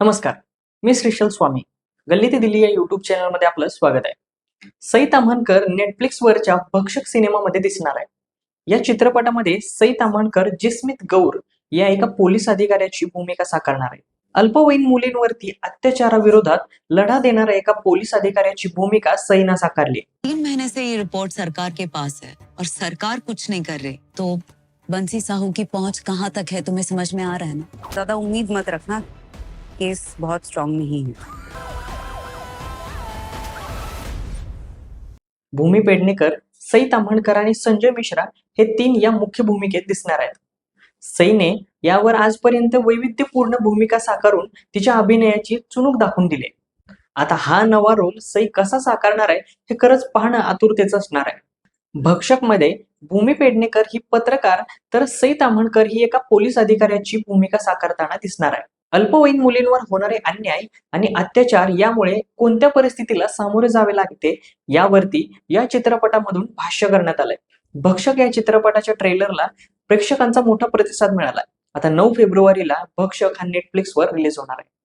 नमस्कार मी श्रीशल स्वामी. गल्ली ते दिल्ली या युट्यूब चॅनलमध्ये आपलं स्वागत आहे. सई ताम्हणकर नेटफ्लिक्सवरच्या भक्षक सिनेमामध्ये दिसणार आहे. या चित्रपटामध्ये सई ताम्हणकर जिस्मित गौर या एका पोलीस अधिकाऱ्याची भूमिका साकारणार आहे. अल्पवयीन मुलींवरती अत्याचाराविरोधात लढा देणाऱ्या एका पोलीस अधिकाऱ्याची भूमिका सईना साकारली तीन महिने से ये रिपोर्ट सरकार के पास है और सरकार कुछ नहीं कर रही. तो बंसी साहू की पहुंच कहाँ तक है तुम्हें समझ में आ रहा है ना? ज्यादा उम्मीद मत रखना। केस बहुत स्ट्रांग नहीं है। भूमी पेडणेकर सई ताम्हणकर आणि संजय मिश्रा हे तीन या मुख्य भूमिकेत दिसणार आहेत. सईने यावर आजपर्यंत वैविध्यपूर्ण भूमिका साकारून तिच्या अभिनयाची चुणूक दाखवून दिली. आता हा नवा रोल सई कसा साकारणार आहे हे खरंच पाहणं आतुरतेच असणार आहे. भक्षकमध्ये भूमी पेडणेकर ही पत्रकार तर सई ताम्हणकर ही एका पोलीस अधिकाऱ्याची भूमिका साकारताना दिसणार आहे. अल्पवयीन मुलींवर होणारे अन्याय आणि अत्याचार यामुळे कोणत्या परिस्थितीला सामोरे जावे लागते यावरती या चित्रपटामधून भाष्य करण्यात आलंय. भक्षक या चित्रपटाच्या ट्रेलरला प्रेक्षकांचा मोठा प्रतिसाद मिळाला. आता नऊ फेब्रुवारीला भक्षक हा नेटफ्लिक्सवर रिलीज होणार आहे.